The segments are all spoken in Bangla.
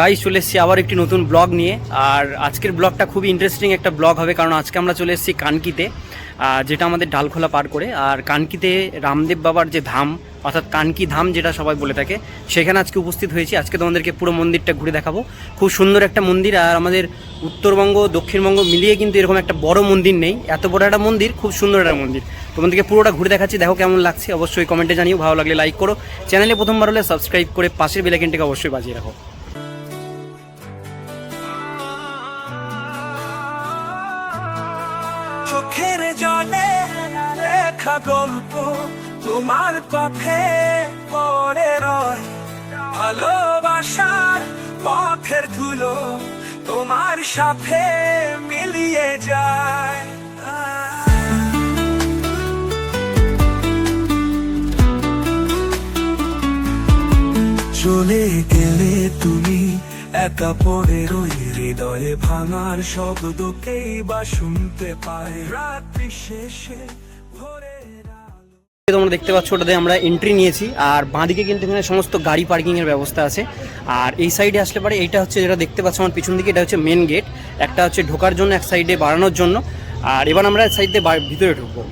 গাইস চলে এসেছি আবার একটি নতুন ব্লগ নিয়ে। আর আজকের ব্লগটা খুবই ইন্টারেস্টিং একটা ব্লগ হবে, কারণ আজকে আমরা চলে এসেছি কানকিতে যেটা আমাদের ডালখোলা পার করে। আর কানকিতে রামদেব বাবার যে ধাম, অর্থাৎ কানকি ধাম যেটা সবাই বলে থাকে, সেখানে আজকে উপস্থিত হয়েছি। আজকে তোমাদেরকে পুরো মন্দিরটা ঘুরে দেখাবো। খুব সুন্দর একটা মন্দির, আর আমাদের উত্তরবঙ্গ, দক্ষিণবঙ্গ মিলিয়ে কিন্তু এরকম একটা বড় মন্দির নেই। এত বড় একটা মন্দির, খুব সুন্দর একটা মন্দির। তোমাদেরকে পুরোটা ঘুরে দেখাচ্ছি, দেখো কেমন লাগছে। অবশ্যই কমেন্টে জানিও, ভালো লাগলে লাইক করো। চ্যানেলে প্রথমবার হলে সাবস্ক্রাইব করে পাশের বেলাইকেনটাকে অবশ্যই বাজিয়ে রাখো। লেখা গল্প তোমার পথে পড়ে রয়। ভালোবাসার পথের ধুলো তোমার সাথে মিলিয়ে যায়। চলে গেলে তুমি একা পড়ে রই, হৃদয়ে ভাঙার শব্দকেই বা শুনতে পায় রাত্রি শেষে তোমরা দেখতে পাচ্ছ, ওটাতে আমরা এন্ট্রি নিয়েছি, আর বাঁদিকে কিন্তু এখানে সমস্ত গাড়ি পার্কিং এর ব্যবস্থা আছে। আর এই সাইডে আসলে পারে, এইটা হচ্ছে যেটা দেখতে পাচ্ছ আমার পিছন দিকে, এটা হচ্ছে মেন গেট একটা হচ্ছে ঢোকার জন্য, এক সাইডে বাড়ানোর জন্য। আর এবার আমরা সাইড দিয়ে ভিতরে ঢুকবো।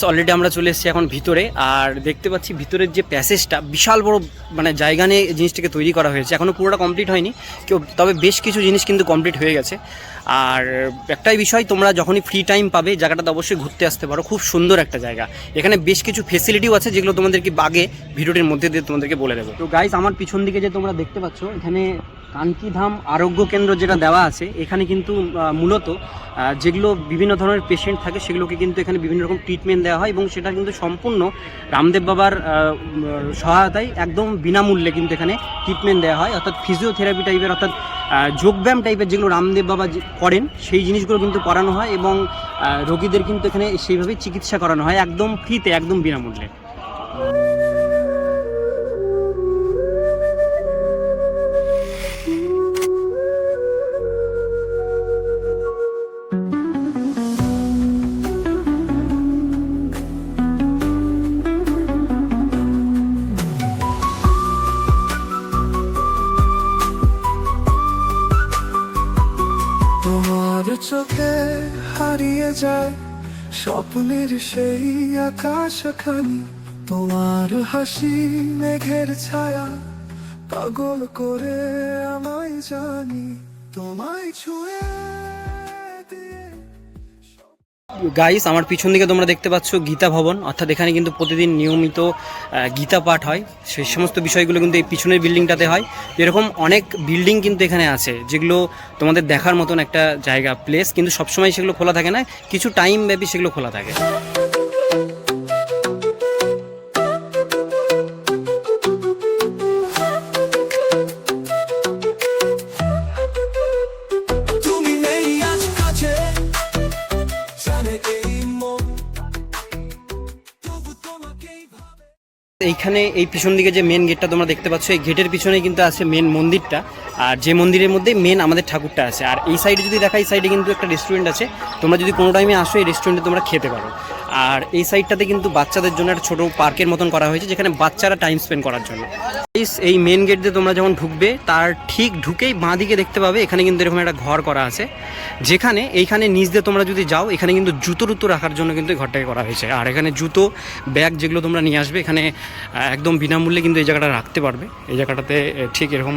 অলরেডি আমরা চলে এসেছি এখন ভিতরে, আর দেখতে পাচ্ছি ভিতরের যে প্যাসেজটা বিশাল বড় মানে জায়গা নিয়ে জিনিসটাকে তৈরি করা হয়েছে। এখনও পুরোটা কমপ্লিট হয়নি, কেউ, তবে বেশ কিছু জিনিস কিন্তু কমপ্লিট হয়ে গেছে। আর একটাই বিষয়, তোমরা যখনই ফ্রি টাইম পাবে, জায়গাটাতে অবশ্যই ঘুরতে আসতে পারো। খুব সুন্দর একটা জায়গা। এখানে বেশ কিছু ফেসিলিটিও আছে, যেগুলো তোমাদেরকে বাগে ভিডিওটির মধ্যে দিয়ে তোমাদেরকে বলে দেবো। তো গাইস আমার পিছন দিকে যে তোমরা দেখতে পাচ্ছ, এখানে কান্তিধাম আরোগ্য কেন্দ্র যেটা দেওয়া আছে, এখানে কিন্তু মূলত যেগুলো বিভিন্ন ধরনের পেশেন্ট থাকে, সেগুলোকে কিন্তু এখানে বিভিন্ন রকম ট্রিটমেন্ট দেওয়া হয় এবং সেটা কিন্তু সম্পূর্ণ রামদেব বাবার সহায়তায় একদম বিনামূল্যে কিন্তু এখানে ট্রিটমেন্ট দেওয়া হয়। অর্থাৎ ফিজিওথেরাপি টাইপের অর্থাৎ যোগব্যায়াম টাইপের যেগুলো রামদেব বাবা করেন, সেই জিনিসগুলো কিন্তু করানো হয় এবং রোগীদের কিন্তু এখানে সেইভাবে চিকিৎসা করানো হয় একদম ফ্রিতে একদম বিনামূল্যে। স্বপ্নের আকাশ আকাশখানি তোমার হাসি, মেঘের ছায়া। পাগল করে আমায় জানি, তোমায় ছুঁয়ে গাইস আমার পিছন দিকে তোমরা দেখতে পাচ্ছ গীতা ভবন। অর্থাৎ এখানে কিন্তু প্রতিদিন নিয়মিত গীতা পাঠ হয়। সেই সমস্ত বিষয়গুলো কিন্তু এই পিছনের বিল্ডিংটাতে হয়। এরকম অনেক বিল্ডিং কিন্তু এখানে আছে, যেগুলো তোমাদের দেখার মতন একটা জায়গা প্লেস কিন্তু সবসময় সেগুলো খোলা থাকে না। কিছু টাইম ব্যাপী সেগুলো খোলা থাকে। এইখানে এই পিছন দিকে যে মেন গেটটা তোমরা দেখতে পাচ্ছ, এই গেটের পিছনে কিন্তু আছে মেন মন্দিরটা। আর যে মন্দিরের মধ্যে মেন আমাদের ঠাকুরটা আছে। আর এই সাইডে যদি দেখা, এই সাইডে কিন্তু একটা রেস্টুরেন্ট আছে। তোমরা যদি কোনো টাইমে আসো, এই রেস্টুরেন্টে তোমরা খেতে পারো। আর এই সাইডটাতে কিন্তু বাচ্চাদের জন্য একটা ছোটো পার্কের মতন করা হয়েছে, যেখানে বাচ্চারা টাইম স্পেন্ড করার জন্য। এই মেন গেট দিয়ে তোমরা যখন ঢুকবে, তার ঠিক ঢুকেই বাঁ দিকে দেখতে পাবে, এখানে কিন্তু এরকম একটা ঘর করা আছে। যেখানে, এইখানে নিচ দিয়ে তোমরা যদি যাও, এখানে কিন্তু জুতো টুতো রাখার জন্য কিন্তু এই ঘরটাকে করা হয়েছে। আর এখানে জুতো, ব্যাগ যেগুলো তোমরা নিয়ে আসবে, এখানে একদম বিনামূল্যে কিন্তু এই জায়গাটা রাখতে পারবে। এই জায়গাটাতে ঠিক এরকম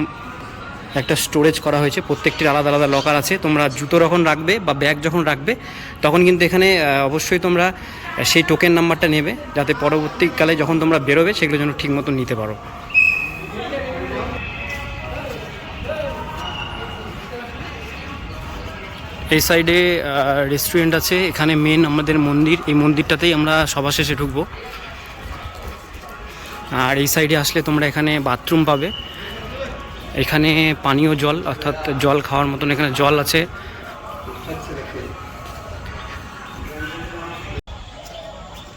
একটা স্টোরেজ করা হয়েছে। প্রত্যেকটির আলাদা আলাদা লকার আছে। তোমরা জুতো যখন রাখবে বা ব্যাগ যখন রাখবে, তখন কিন্তু এখানে অবশ্যই তোমরা সেই টোকেন নাম্বারটা নেবে যাতে পরবর্তীকালে যখন তোমরা বেরোবে, সেগুলো যেন ঠিক মতো নিতে পারো। এই সাইডে রেস্টুরেন্ট আছে। এখানে মেন আমাদের মন্দির। এই মন্দিরটাতেই আমরা সবার শেষে ঢুকবো। আর এই সাইডে আসলে তোমরা এখানে বাথরুম পাবে। এখানে পানীয় জল, অর্থাৎ জল খাওয়ার মতন এখানে জল আছে।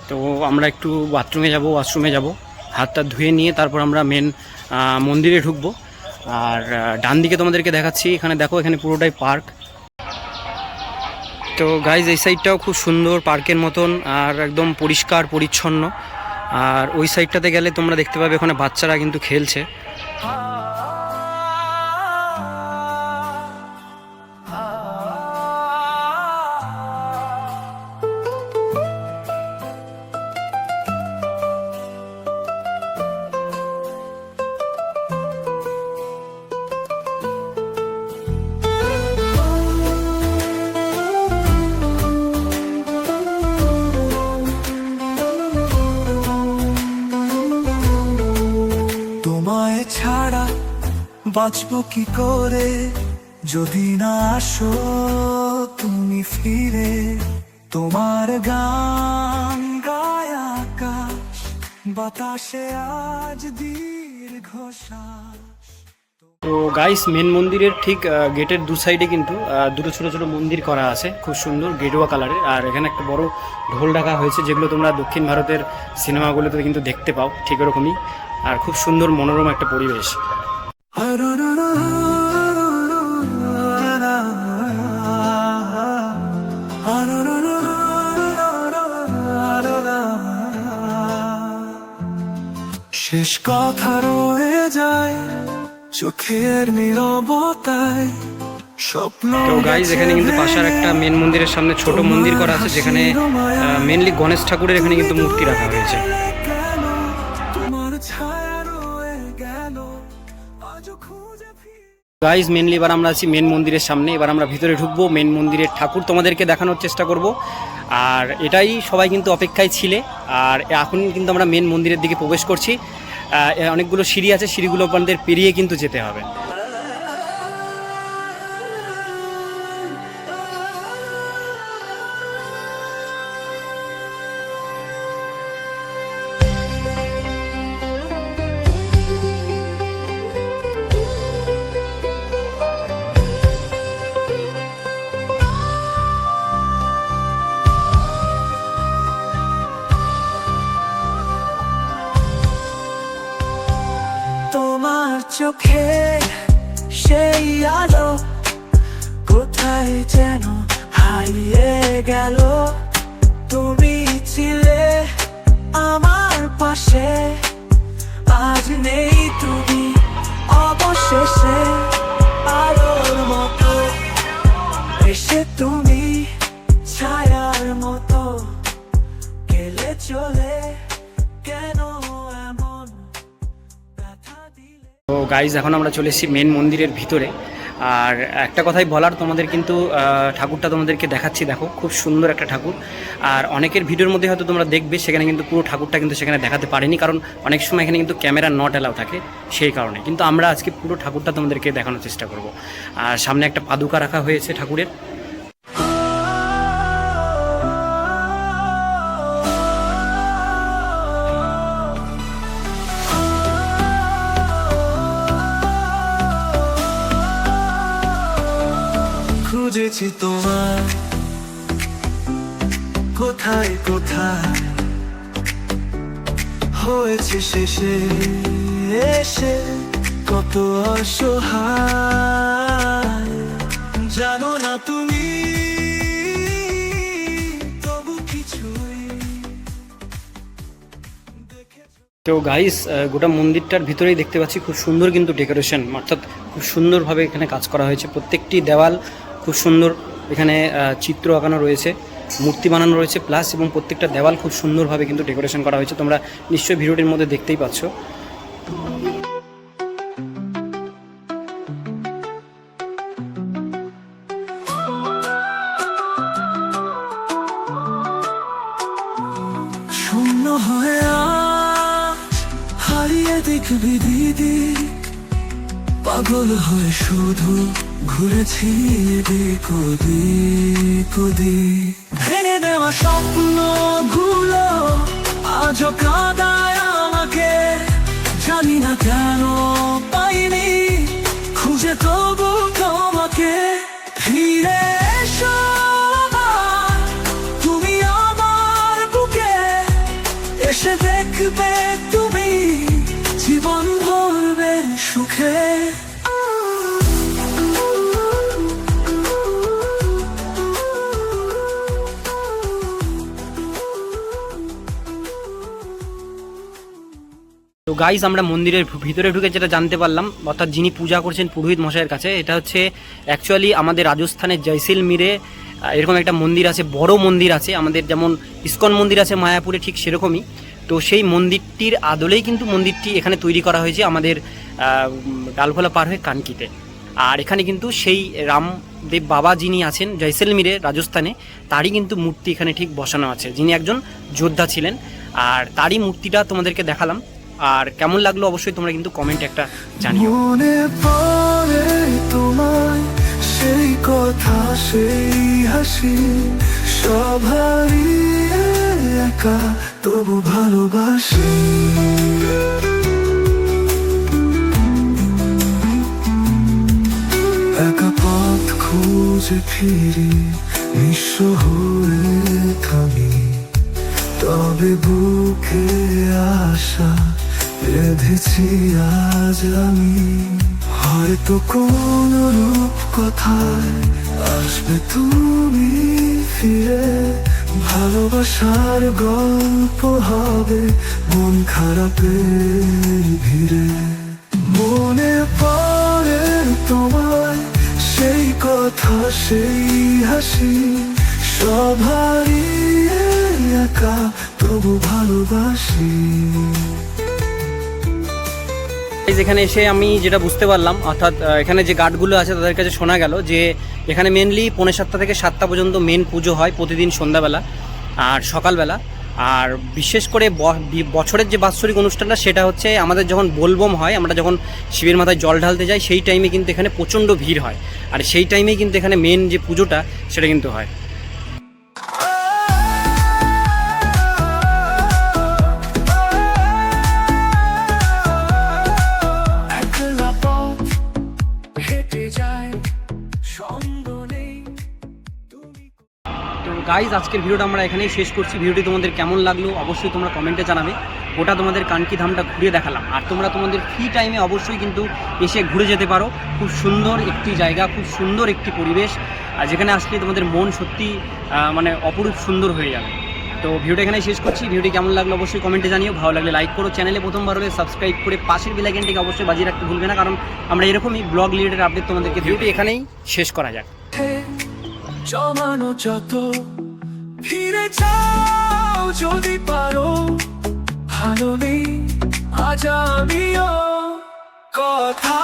তো আমরা একটু বাথরুমে যাব, ওয়াশরুমে যাব। হাতটা ধুয়ে নিয়ে তারপর আমরা মেন মন্দিরে ঢুকবো। আর ডান দিকে তোমাদেরকে দেখাচ্ছি। এখানে দেখো, এখানে পুরোটাই পার্ক। তো গাইজ এই সাইডটাও খুব সুন্দর পার্কের মতন আর একদম পরিষ্কার, পরিচ্ছন্ন। আর ওই সাইডটাতে গেলে তোমরা দেখতে পাবে, ওখানে বাচ্চারা কিন্তু খেলছে। বাঁচবো কি করে? যদি না আসো তুমি ফিরে। তোমার গান গায় আকাশ, বাতাসে আজ দীর্ঘ তো গাইস মেন মন্দিরের ঠিক গেটের দু সাইডে কিন্তু দুটো ছোট ছোট মন্দির করা আছে, খুব সুন্দর গেরুয়া কালারের আর এখানে একটা বড় ঢোল রাখা হয়েছে, যেগুলো তোমরা দক্ষিণ ভারতের সিনেমাগুলোতে কিন্তু দেখতে পাও, ঠিক ওরকমই। আর খুব সুন্দর মনোরম একটা পরিবেশ। শেষ কথা রয়ে যায় চোখের নিরবতায়। তো গাইজ এখানে কিন্তু পাশার একটা মেন মন্দিরের সামনে ছোট মন্দির করা আছে যেখানে মেনলি গণেশ ঠাকুরের এখানে কিন্তু মূর্তি রাখা হয়েছে। গাইজ মেনলি এবার আমরা আছি মেন মন্দিরের সামনে এবার আমরা ভিতরে ঢুকবো মেন মন্দিরের ঠাকুর তোমাদেরকে দেখানোর চেষ্টা করব। আর এটাই সবাই কিন্তু অপেক্ষায় ছিলে আর এখন কিন্তু আমরা মেন মন্দিরের দিকে প্রবেশ করছি। অনেকগুলো সিঁড়ি আছে সিঁড়িগুলো আমাদের পেরিয়ে কিন্তু যেতে হবে। চোখে সেই আলো, কোথায় যেন হারিয়ে গেল। তুমি ছিলে আমার পাশে, আজ নেই তুমি অবশেষে। গাইজ এখন আমরা চলে এসেছি মেন মন্দিরের ভিতরে। আর একটা কথাই বলার, তোমাদের কিন্তু ঠাকুরটা তোমাদেরকে দেখাচ্ছি, দেখো, খুব সুন্দর একটা ঠাকুর। আর অনেকের ভিডিওর মধ্যে হয়তো তোমরা দেখবে, সেখানে কিন্তু পুরো ঠাকুরটা কিন্তু সেখানে দেখাতে পারিনি, কারণ অনেক সময় এখানে কিন্তু ক্যামেরা নট অ্যালাউ থাকে, সেই কারণে। কিন্তু আমরা আজকে পুরো ঠাকুরটা তোমাদেরকে দেখানোর চেষ্টা করব। আর সামনে একটা পাদুকা রাখা হয়েছে ঠাকুরের। খুঁজেছি তোমার কোথায় কোথায়? হয়েছে শেষে, এসে কত অসহায়। জানো না তুমি তো গাইস গোটা মন্দিরটার ভিতরেই দেখতে পাচ্ছি খুব সুন্দর কিন্তু ডেকোরেশন অর্থাৎ খুব সুন্দরভাবে এখানে কাজ করা হয়েছে। প্রত্যেকটি দেওয়াল খুব সুন্দর এখানে চিত্র আঁকানো রয়েছে, মূর্তি বানানো রয়েছে, প্লাস এবং প্রত্যেকটা দেওয়াল খুব সুন্দরভাবে কিন্তু ডেকোরেশন করা হয়েছে। তোমরা নিশ্চয়ই ভিডিওটির মধ্যে দেখতেই পাচ্ছ। পাগল হয়ে শুধু ঘুরেছি এদিক ওদিক ওদিক। ভেঙে দেওয়া স্বপ্নগুলো আজও গাইজ আমরা মন্দিরের ভিতরে ঢুকে যেটা জানতে পারলাম, অর্থাৎ যিনি পূজা করছেন পুরোহিত মশাইয়ের কাছে, এটা হচ্ছে অ্যাকচুয়ালি আমাদের রাজস্থানের জয়সিলমিরে এরকম একটা মন্দির আছে, বড় মন্দির আছে, আমাদের যেমন ইস্কন মন্দির আছে মায়াপুরে ঠিক সেরকমই। তো সেই মন্দিরটির আদলেই কিন্তু মন্দিরটি এখানে তৈরি করা হয়েছে আমাদের ডালখোলা পার হয়ে কানকিতে। আর এখানে কিন্তু সেই রামদেব বাবা যিনি আছেন জয়সেলমিরে, রাজস্থানে, তারই কিন্তু মূর্তি এখানে ঠিক বসানো আছে। যিনি একজন যোদ্ধা ছিলেন, আর তারই মূর্তিটা তোমাদেরকে দেখালাম। আর কেমন লাগল অবশ্যই তোমরা কিন্তু কমেন্টে একটা জানিও। মনে পড়ে তোমায়, সেই কথা, সেই হাসি সব হারিয়ে একা, তবু ভালোবাসি। একা পথ খুঁজে ফিরি, নিঃস্ব হয়ে থামি তবে বুকে আশা বেঁধেছি আজ আমি। হয়তো কোন রূপ কথায় আসবে তুমি ফিরে। ভালোবাসার গল্প হবে মন খারাপের ভিড়ে। মনে পড়ে তোমায়, সেই কথা, সেই হাসি। সব হারিয়ে একা, তবু ভালোবাসি। এখানে এসে আমি যেটা বুঝতে পারলাম, অর্থাৎ এখানে যে গার্ডগুলো আছে তাদের কাছে শোনা গেল যে এখানে মেনলি পৌনে সাতটা থেকে সাতটা পর্যন্ত মেন পুজো হয় প্রতিদিন সন্ধ্যাবেলা আর সকালবেলা। আর বিশেষ করে বছরের যে বাৎসরিক অনুষ্ঠানটা সেটা হচ্ছে আমাদের যখন বোলবম হয়, আমরা যখন শিবের মাথায় জল ঢালতে যাই, সেই টাইমে কিন্তু এখানে প্রচণ্ড ভিড় হয়। আর সেই টাইমেই কিন্তু এখানে মেন যে পুজোটা, সেটা কিন্তু হয়। গাইজ আজকের ভিডিওটা আমরা এখানেই শেষ করছি। ভিডিওটি তোমাদের কেমন লাগল অবশ্যই তোমরা কমেন্টে জানাবে। ওটা তোমাদের কানকি ধামটা ঘুরিয়ে দেখালাম। আর তোমরা তোমাদের ফ্রি টাইমে অবশ্যই কিন্তু এসে ঘুরে যেতে পারো। খুব সুন্দর একটি জায়গা খুব সুন্দর একটি পরিবেশ। আর যেখানে আসলে তোমাদের মন সত্যি মানে অপরূপ সুন্দর হয়ে যাবে। তো ভিডিওটা এখানেই শেষ করছি। ভিডিওটি কেমন লাগল অবশ্যই কমেন্টে জানিও। ভালো লাগলে লাইক করো চ্যানেলে প্রথমবার হলে সাবস্ক্রাইব করে পাশের বেলাইকেনটিকে অবশ্যই বাজিয়ে রাখতে ভুলবে না। কারণ আমরা এরকমই ব্লগ রিলেটেড আপডেট তোমাদেরকে ভিডিওটি এখানেই শেষ করা যাক। জমানো যত। ফিরে যাও যদি পারো ভালো নেই আজ আমিও কথা